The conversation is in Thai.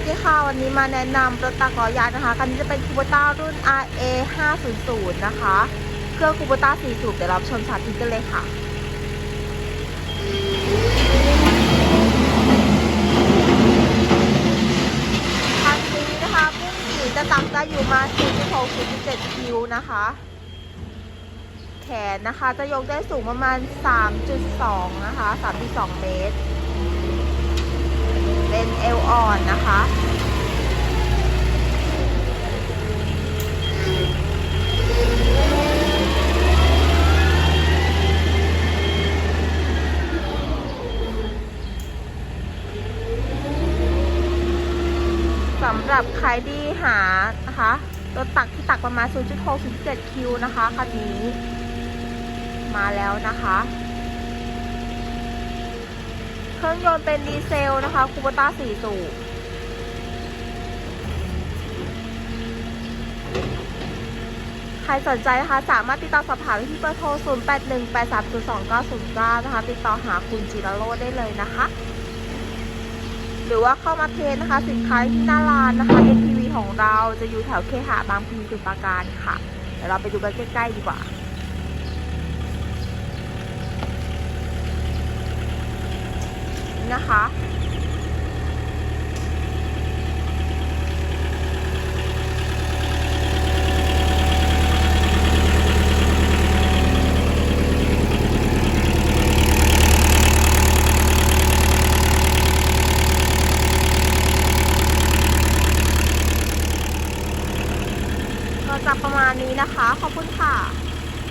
วัสดีค่ะ วันนี้มาแนะนำรถตักล้อยางนะคะคันนี้จะเป็นคูโบต้ารุ่น RA 500นะคะ เครื่องคูโบต้า4สูบเดี๋ยวเราชมสาธิตกันเลยค่ะคันนี้นะคะพุ่งสีจะตักได้อยู่มา4 6 7คิวนะคะ แขนนะคะจะยกได้สูงประมาณ 3.2 นะคะ 3.2 เมตร เป็นเอวอ่อ นะคะ สำหรับใครที่หานะคะรถตักที่ตักประมาณ 0.6-7 คิวนะคะคันนี้ มาแล้วนะคะเครื่องยนต์เป็นดีเซลนะคะคูโบต้า4สูบ ใครสนใจนะคะสามารถติดต่อสอบถามที่เบอร์โทร 0818302909 นะคะ ติดต่อหาคุณจิรโรจน์ได้เลยนะคะ หรือว่าเข้ามาเทสนะคะ สินค้าที่หน้าร้านนะคะ NPV ของเราจะอยู่แถวเคหะบางพลีสุปราการค่ะ เดี๋ยวเราไปดูกันใกล้ๆดีกว่านนะคะ จะประมาณนี้นะคะ ขอบคุณค่ะ